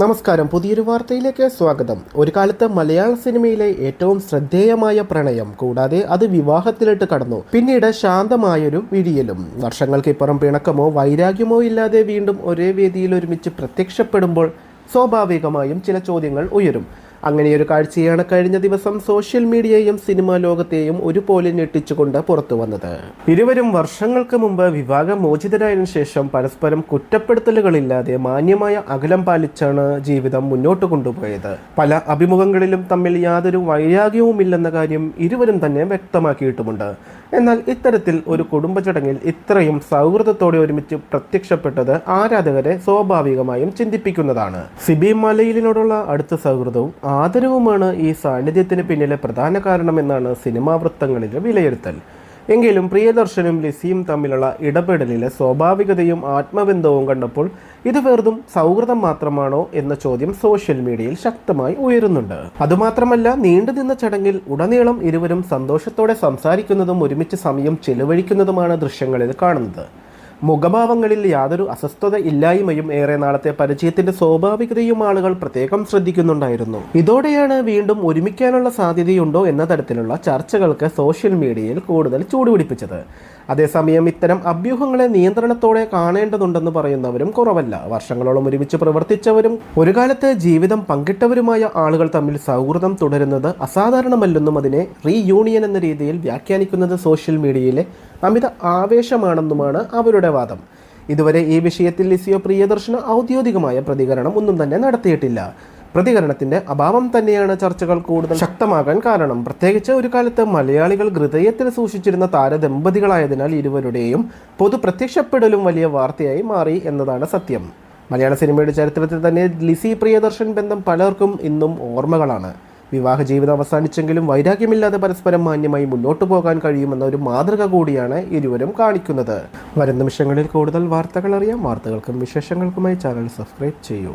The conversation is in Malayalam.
നമസ്കാരം. പുതിയൊരു വാർത്തയിലേക്ക് സ്വാഗതം. ഒരു കാലത്ത് മലയാള സിനിമയിലെ ഏറ്റവും ശ്രദ്ധേയമായ പ്രണയം കൂടാതെ അത് വിവാഹത്തിലിട്ട് കടന്നു. പിന്നീട് ശാന്തമായൊരു വിഴിയലും വർഷങ്ങൾക്കിപ്പുറം പിണക്കമോ വൈരാഗ്യമോ ഇല്ലാതെ വീണ്ടും ഒരേ വേദിയിൽ ഒരുമിച്ച് പ്രത്യക്ഷപ്പെടുമ്പോൾ സ്വാഭാവികമായും ചില ചോദ്യങ്ങൾ ഉയരും. അങ്ങനെയൊരു കാഴ്ചയാണ് കഴിഞ്ഞ ദിവസം സോഷ്യൽ മീഡിയയും സിനിമാ ലോകത്തെയും ഒരുപോലെ ഞെട്ടിച്ചുകൊണ്ട് പുറത്തു വന്നത്. ഇരുവരും വർഷങ്ങൾക്ക് മുമ്പ് വിവാഹമോചിതരായതിനു ശേഷം പരസ്പരം കുറ്റപ്പെടുത്തലുകളില്ലാതെ മാന്യമായ അകലം പാലിച്ചാണ് ജീവിതം മുന്നോട്ട് കൊണ്ടുപോയത്. പല അഭിമുഖങ്ങളിലും തമ്മിൽ യാതൊരു വൈരാഗ്യവുമില്ലെന്ന കാര്യം ഇരുവരും തന്നെ വ്യക്തമാക്കിയിട്ടുമുണ്ട്. എന്നാൽ ഇത്തരത്തിൽ ഒരു കുടുംബ ചടങ്ങിൽ ഇത്രയും സൗഹൃദത്തോടെ ഒരുമിച്ച് പ്രത്യക്ഷപ്പെട്ടത് ആരാധകരെ സ്വാഭാവികമായും ചിന്തിപ്പിക്കുന്നതാണ്. സിബി മലയിലിനോടുള്ള അടുത്ത സൗഹൃദവും ആദരവുമാണ് ഈ സാന്നിധ്യത്തിന് പിന്നിലെ പ്രധാന കാരണമെന്നാണ് സിനിമാ വൃത്തങ്ങളിലെ വിലയിരുത്തൽ. എങ്കിലും പ്രിയദർശനും ലിസിയും തമ്മിലുള്ള ഇടപെടലിലെ സ്വാഭാവികതയും ആത്മബന്ധവും കണ്ടപ്പോൾ ഇത് വെറുതും സൗഹൃദം മാത്രമാണോ എന്ന ചോദ്യം സോഷ്യൽ മീഡിയയിൽ ശക്തമായി ഉയരുന്നുണ്ട്. അതുമാത്രമല്ല നീണ്ടുനിന്ന ചടങ്ങിൽ ഉടനീളം ഇരുവരും സന്തോഷത്തോടെ സംസാരിക്കുന്നതും ഒരുമിച്ച് സമയം ചെലവഴിക്കുന്നതുമാണ് ദൃശ്യങ്ങളിൽ കാണുന്നത്. മുഖഭാവങ്ങളിൽ യാതൊരു അസ്വസ്ഥത ഇല്ലായ്മയും ഏറെ നാളത്തെ പരിചയത്തിന്റെ സ്വാഭാവികതയും ആളുകൾ പ്രത്യേകം ശ്രദ്ധിക്കുന്നുണ്ടായിരുന്നു. ഇതോടെയാണ് വീണ്ടും ഒരുമിക്കാനുള്ള സാധ്യതയുണ്ടോ എന്ന തരത്തിലുള്ള ചർച്ചകൾക്ക് സോഷ്യൽ മീഡിയയിൽ കൂടുതൽ ചൂടുപിടിപ്പിച്ചത്. അതേസമയം ഇത്തരം അഭ്യൂഹങ്ങളെ നിയന്ത്രണത്തോടെ കാണേണ്ടതുണ്ടെന്ന് പറയുന്നവരും കുറവല്ല. വർഷങ്ങളോളം ഒരുമിച്ച് പ്രവർത്തിച്ചവരും ഒരു കാലത്ത് ജീവിതം പങ്കിട്ടവരുമായ ആളുകൾ തമ്മിൽ സൗഹൃദം തുടരുന്നത് അസാധാരണമല്ലെന്നും അതിനെ റീയൂണിയൻ എന്ന രീതിയിൽ വ്യാഖ്യാനിക്കുന്നത് സോഷ്യൽ മീഡിയയിലെ അമിത ആവേശമാണെന്നുമാണ് അവരുടെ വാദം. ഇതുവരെ ഈ വിഷയത്തിൽ ലിസിയോ പ്രിയദർശന ഔദ്യോഗികമായ പ്രതികരണം ഒന്നും തന്നെ നടത്തിയിട്ടില്ല. പ്രതികരണത്തിന്റെ അഭാവം തന്നെയാണ് ചർച്ചകൾ കൂടുതൽ ശക്തമാകാൻ കാരണം. പ്രത്യേകിച്ച് ഒരു കാലത്ത് മലയാളികൾ ഹൃദയത്തിൽ സൂക്ഷിച്ചിരുന്ന താരദമ്പതികളായതിനാൽ ഇരുവരുടെയും പൊതു പ്രത്യക്ഷപ്പെടലും വലിയ വാർത്തയായി മാറി എന്നതാണ് സത്യം. മലയാള സിനിമയുടെ ചരിത്രത്തിൽ തന്നെ ലിസി പ്രിയദർശൻ ബന്ധം പലർക്കും ഇന്നും ഓർമ്മകളാണ്. വിവാഹ ജീവിതം അവസാനിച്ചെങ്കിലും വൈരാഗ്യമില്ലാതെ പരസ്പരം മാന്യമായി മുന്നോട്ടു പോകാൻ കഴിയുമെന്ന ഒരു മാതൃക കൂടിയാണ് ഇരുവരും കാണിക്കുന്നത്. വരും നിമിഷങ്ങളിൽ കൂടുതൽ വാർത്തകൾ അറിയാം. വാർത്തകൾക്കും വിശേഷങ്ങൾക്കുമായി ചാനൽ സബ്സ്ക്രൈബ് ചെയ്യൂ.